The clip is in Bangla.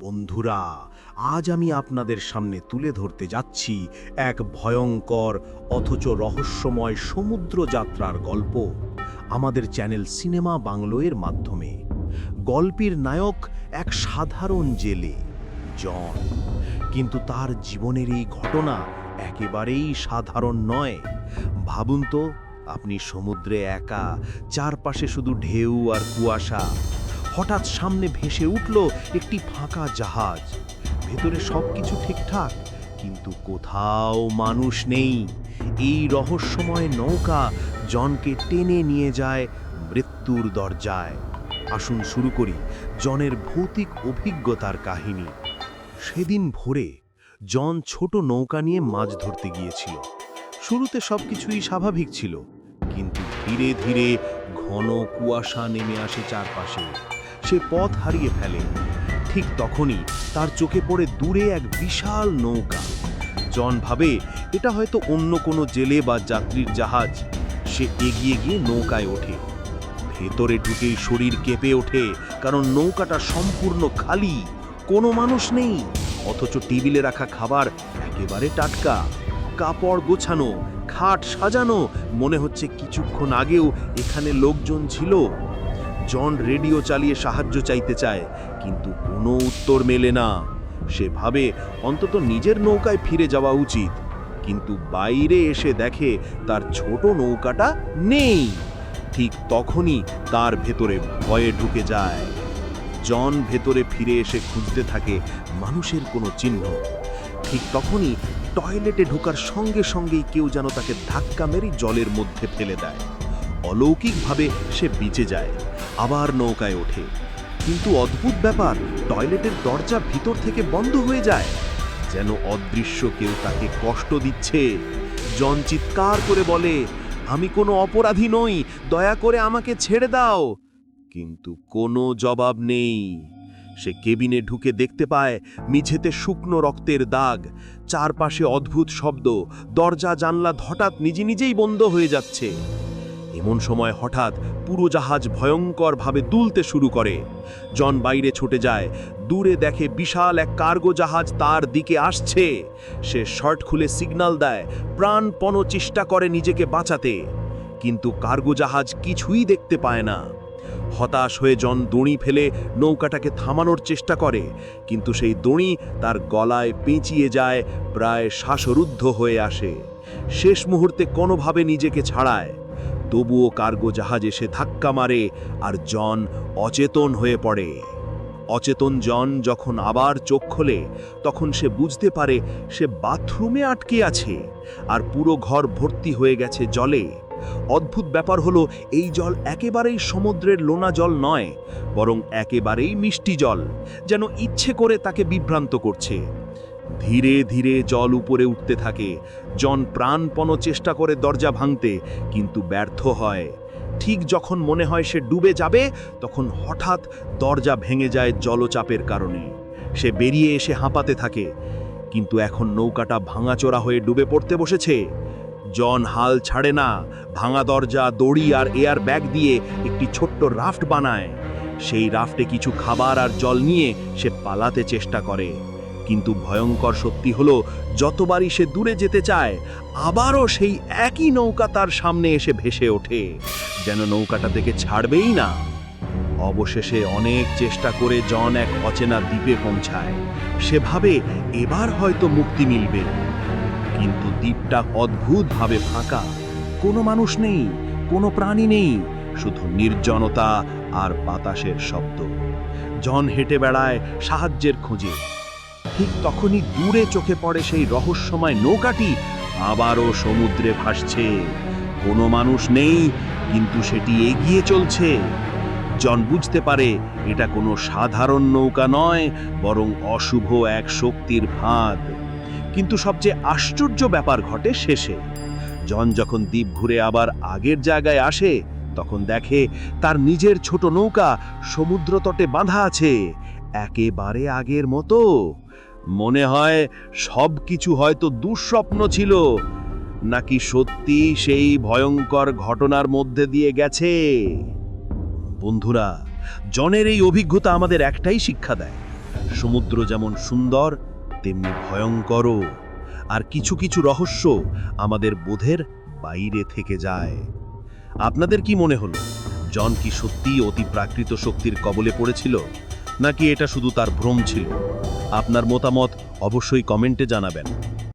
বন্ধুরা, আজ আমি আপনাদের সামনে তুলে ধরতে যাচ্ছি এক ভয়ঙ্কর অথচ রহস্যময় সমুদ্র যাত্রার গল্প আমাদের চ্যানেল সিনেমা বাংলোয়ের মাধ্যমে। গল্পের নায়ক এক সাধারণ জেলে, জন। কিন্তু তার জীবনের এই ঘটনা একেবারেই সাধারণ নয়। ভাবুন তো, আপনি সমুদ্রে একা, চারপাশে শুধু ঢেউ আর কুয়াশা। হঠাৎ সামনে ভেসে উঠল একটি ফাঁকা জাহাজ। ভেতরে সবকিছু ঠিকঠাক, কিন্তু কোথাও মানুষ নেই। এই রহস্যময় নৌকা জনকে টেনে নিয়ে যায় মৃত্যুর দরজায়। আসুন শুরু করি জনের ভৌতিক অভিজ্ঞতার কাহিনী। সেদিন ভোরে জন ছোট নৌকা নিয়ে মাছ ধরতে গিয়েছিল। শুরুতে সবকিছুই স্বাভাবিক ছিল, কিন্তু ধীরে ধীরে ঘন কুয়াশা নেমে আসে চারপাশে। সে পথ হারিয়ে ফেলে। ঠিক তখনই তার চোখে পড়ে দূরে এক বিশাল নৌকা। জন ভাবে, এটা হয়তো অন্য কোনো জেলে বা যাত্রীর জাহাজ। সে এগিয়ে গিয়ে নৌকায় ওঠে। ভেতরে ঢুকেই শরীর কেঁপে ওঠে, কারণ নৌকাটা সম্পূর্ণ খালি, কোনো মানুষ নেই। অথচ টেবিলে রাখা খাবার একেবারে টাটকা। কাপড় গোছানো, খাট সাজানো, মনে হচ্ছে কিছুক্ষণ আগেও এখানে লোকজন ছিল। জন রেডিও চালিয়ে সাহায্য চাইতে চায়, কিন্তু কোনো উত্তর মেলে না। সে ভাবে অন্তত নিজের নৌকায় ফিরে যাওয়া উচিত, কিন্তু বাইরে এসে দেখে তার ছোট নৌকাটা নেই। ঠিক তখনই তার ভেতরে ভয়ে ঢুকে যায়। জন ভেতরে ফিরে এসে খুঁজতে থাকে মানুষের কোনো চিহ্ন। ঠিক তখনই টয়লেটে ঢোকার সঙ্গে সঙ্গেই কেউ যেন তাকে ধাক্কা মেরে জলের মধ্যে ফেলে দেয়। অলৌকিকভাবে সে বেঁচে যায়, আবার নৌকায় ওঠে। কিন্তু অদ্ভুত ব্যাপার, টয়লেটের দরজা ভিতর থেকে বন্ধ হয়ে যায়। যেন অদৃশ্য কেউ তাকে কষ্ট দিচ্ছে। জন চিৎকার করে বলে, আমি কোনো অপরাধী নই, দয়া করে আমাকে ছেড়ে দাও। কিন্তু কোনো জবাব নেই। সে কেবিনে ঢুকে দেখতে পায় মিছেতে শুকনো রক্তের দাগ। চারপাশে অদ্ভুত শব্দ দরজা জানলা হঠাৎ নিজে নিজেই বন্ধ হয়ে যাচ্ছে। এমন সময় হঠাৎ পুরো জাহাজ ভয়ঙ্করভাবে দুলতে শুরু করে। জন বাইরে ছুটে যায়, দূরে দেখে বিশাল এক কার্গো জাহাজ তার দিকে আসছে। সে শর্ট খুলে সিগন্যাল দেয় প্রাণপণ চেষ্টা করে নিজেকে বাঁচাতে। কিন্তু কার্গো জাহাজ কিছুই দেখতে পায় না। হতাশ হয়ে জন দড়ি ফেলে নৌকাটাকে থামানোর চেষ্টা করে, কিন্তু সেই দড়ি তার গলায় পেঁচিয়ে যায়, প্রায় শ্বাসরুদ্ধ হয়ে আসে। শেষ মুহূর্তে কোনোভাবে নিজেকে ছাড়ায়। তবুও কার্গো জাহাজ এসে ধাক্কা মারে আর জন অচেতন হয়ে পড়ে। অচেতন জন যখন আবার চোখ খোলে, তখন সে বুঝতে পারে সে বাথরুমে আটকে আছে আর পুরো ঘর ভর্তি হয়ে গেছে জলে। অদ্ভুত ব্যাপার হলো, এই জল একেবারেই সমুদ্রের লোনা জল নয়, বরং একেবারেই মিষ্টি জল, যেন ইচ্ছে করে তাকে বিভ্রান্ত করছে। ধীরে ধীরে জল উপরে উঠতে থাকে। জন প্রাণপণ চেষ্টা করে দরজা ভাঙতে, কিন্তু ব্যর্থ হয়। ঠিক যখন মনে হয় সে ডুবে যাবে, তখন হঠাৎ দরজা ভেঙে যায় জলচাপের কারণে। সে বেরিয়ে এসে হাঁপাতে থাকে। কিন্তু এখন নৌকাটা ভাঙাচোরা হয়ে ডুবে পড়তে বসেছে। জন হাল ছাড়ে না। ভাঙা দরজা, দড়ি আর এয়ার ব্যাগ দিয়ে একটি ছোট্ট রাফট বানায়। সেই রাফটে কিছু খাবার আর জল নিয়ে সে পালাতে চেষ্টা করে। কিন্তু ভয়ঙ্কর সত্যি হলো, যতবারই সে দূরে যেতে চায়, আবারও সেই একই নৌকা তার সামনে এসে ভেসে ওঠে। যেন নৌকাটা থেকে ছাড়বেই না। অবশেষে অনেক চেষ্টা করে জন এক অচেনা দ্বীপে পৌঁছায়। সেভাবে এবার হয়তো মুক্তি মিলবে। কিন্তু দ্বীপটা অদ্ভুতভাবে ফাঁকা। কোনো মানুষ নেই, কোনো প্রাণী নেই, শুধু নির্জনতা আর বাতাসের শব্দ। জন হেঁটে বেড়ায় সাহায্যের খোঁজে। ঠিক তখনই দূরে চোখে পড়ে সেই রহস্যময় নৌকাটি আবারও সমুদ্রে ভাসছে। কোনো মানুষ নেই, কিন্তু সেটি এগিয়ে চলছে। জন বুঝতে পারে এটা কোনো সাধারণ নৌকা নয়, বরং অশুভ এক শক্তির ফাঁদ। কিন্তু সবচেয়ে আশ্চর্য ব্যাপার ঘটে শেষে। জন যখন দ্বীপ ঘুরে আবার আগের জায়গায় আসে, তখন দেখে তার নিজের ছোট নৌকা সমুদ্র তটে বাঁধা আছে, একেবারে আগের মতো। মনে হয় সব কিছু হয়তো দুঃস্বপ্ন ছিল। নাকি সত্যি সেই ভয়ঙ্কর ঘটনার মধ্যে দিয়ে গেছে? বন্ধুরা, জনের এই অভিজ্ঞতা আমাদের একটাই শিক্ষা দেয়। সমুদ্র যেমন সুন্দর, তেমনি ভয়ঙ্করও। আর কিছু কিছু রহস্য আমাদের বোধের বাইরে থেকে যায়। আপনাদের কি মনে হলো, জন কি সত্যিই অতি প্রাকৃত শক্তির কবলে পড়েছিল? নাকি এটা শুধু তার ভ্রম ছিল? আপনার মতামত অবশ্যই কমেন্টে জানাবেন।